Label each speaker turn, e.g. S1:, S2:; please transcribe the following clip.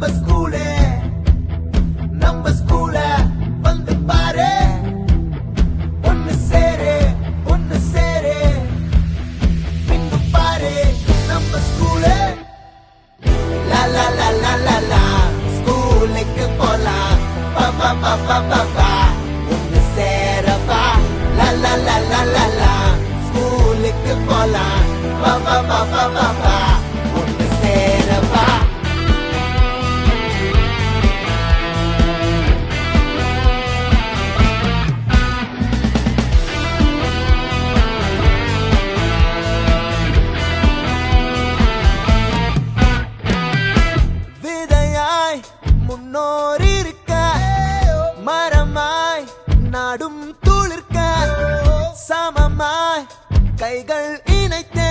S1: நம்ம ஸ்கூலு நம்ம ஸ்கூல வந்து பாரு. ஒன்னு சேரு ஒன்னு சேரு. பின்னு பாரு நம்ம ஸ்கூலு லா லா லா லா லா லா. ஸ்கூலுக்கு போலாம். பா பா பா பா பா பா. ஒன்னு சேரப்பா. லா லா லா லா லா லா. ஸ்கூலுக்கு போலாம். பா பா பா பா பா. முன்னோர் இருக்க. மரமாய் நாடும் துளிர்க்க. சமமாய் கைகள் இணைத்தே.